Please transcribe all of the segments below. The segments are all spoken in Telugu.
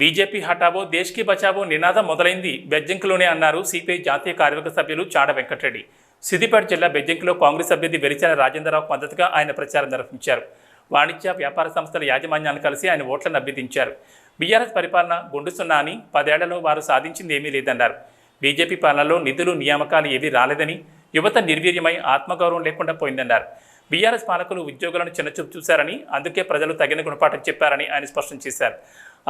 బీజేపీ హఠావో దేశ్కి బచావో నినాదం మొదలైంది. బెజ్జంకిలోనే అన్నారు సిపిఐ జాతీయ కార్యవర్గ సభ్యులు చాడ వెంకటరెడ్డి. సిద్దిపేట జిల్లా బెజ్జంకిలో కాంగ్రెస్ అభ్యర్థి వెలిచాల రాజేంద్రరావు మద్దతుగా ఆయన ప్రచారం నిర్వహించారు. వాణిజ్య వ్యాపార సంస్థల యాజమాన్యాన్ని కలిసి ఆయన ఓట్లను అభ్యర్థించారు. బీఆర్ఎస్ పరిపాలన గుండుసున్నా అని పదేళ్ళలో వారు సాధించింది ఏమీ లేదన్నారు. బీజేపీ పాలనలో నిధులు నియామకాలు ఏవీ రాలేదని యువత నిర్వీర్యమై ఆత్మగౌరవం లేకుండా పోయిందన్నారు. బీఆర్ఎస్ పాలకులు ఉద్యోగులను చిన్నచూపు చూశారని అందుకే ప్రజలు తగిన గుణపాఠం చెప్పారని ఆయన స్పష్టం చేశారు.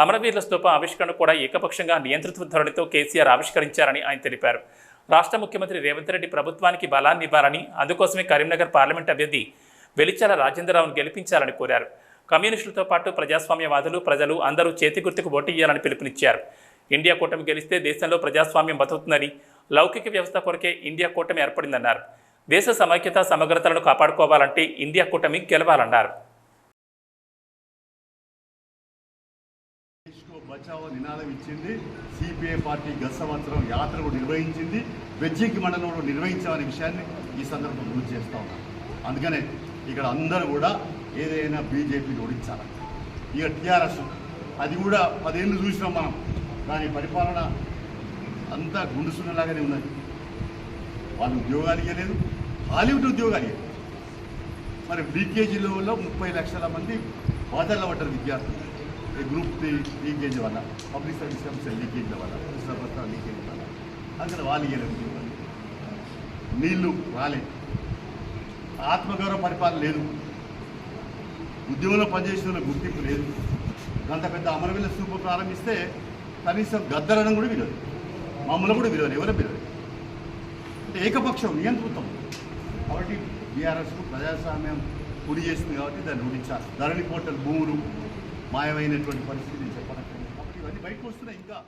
అమరవీరుల స్తూప ఆవిష్కరణ కూడా ఏకపక్షంగా నియంత్రిత ధోరణితో కేసీఆర్ ఆవిష్కరించారని ఆయన తెలిపారు. రాష్ట్ర ముఖ్యమంత్రి రేవంత్ రెడ్డి ప్రభుత్వానికి బలాన్ని ఇవ్వాలని అందుకోసమే కరీంనగర్ పార్లమెంట్ అభ్యర్థి వెలిచాల రాజేంద్రరావును గెలిపించాలని కోరారు. కమ్యూనిస్టులతో పాటు ప్రజాస్వామ్యవాదులు ప్రజలు అందరూ చేతి గుర్తుకు ఓటు పిలుపునిచ్చారు. ఇండియా కూటమి గెలిస్తే దేశంలో ప్రజాస్వామ్యం బతుకుతుందని లౌకిక వ్యవస్థ కొరకే ఇండియా కూటమి ఏర్పడిందన్నారు. దేశ సమైక్యత సమగ్రతలను కాపాడుకోవాలంటే ఇండియా కూటమి గెలవాలన్నారు. బచావో నినాదం ఇచ్చింది. సిపిఐ పార్టీ గత సంవత్సరం యాత్ర కూడా నిర్వహించింది. వెజ్జింకి మండలంలో నిర్వహించామనే విషయాన్ని ఈ సందర్భం గుర్తు చేస్తూ ఉన్నాం. అందుకనే ఇక్కడ అందరూ కూడా ఏదైనా బీజేపీని ఓడించాలి. ఇక టీఆర్ఎస్ అది కూడా పదేళ్ళు చూసినాం మనం. దాని పరిపాలన అంతా గుండుసున్నలాగానే ఉన్నది. వాళ్ళు ఉద్యోగాలు ఇవ్వలేదు హాలీవుడ్ ఉద్యోగాలు. మరి బీకేజీలో ముప్పై లక్షల మంది బాధల్లో పడ్డారు విద్యార్థులు. ఈ గ్రూప్ త్రీ లీకేజ్ వల్ల పబ్లిక్ సర్వీస్ కమిషన్ లీకేజ్ల వల్ల కృష్ణపత్ర లీకేజ్ వల్ల. అక్కడ వాళ్ళు ఇవ్వలేదు నీళ్ళు రాలే. ఆత్మగౌరవ పరిపాలన లేదు. ఉద్యోగంలో పనిచేసిన గుర్తింపు లేదు. అంత పెద్ద అమరవీల స్థూపం ప్రారంభిస్తే కనీసం గద్దరడం కూడా విలువ మమ్మల్ని కూడా విలువ ఎవరో విలువ ఏకపక్షం నియంతృత్వం. కాబట్టి బీఆర్ఎస్కు ప్రజాస్వామ్యం గురి చేసింది కాబట్టి దాన్ని రూఢించాలి ధరణి పోర్టల్ భూములు మాయమైనటువంటి పరిస్థితి చెప్పడం కాబట్టి ఇవన్నీ బయటకు వస్తున్నాయి ఇంకా.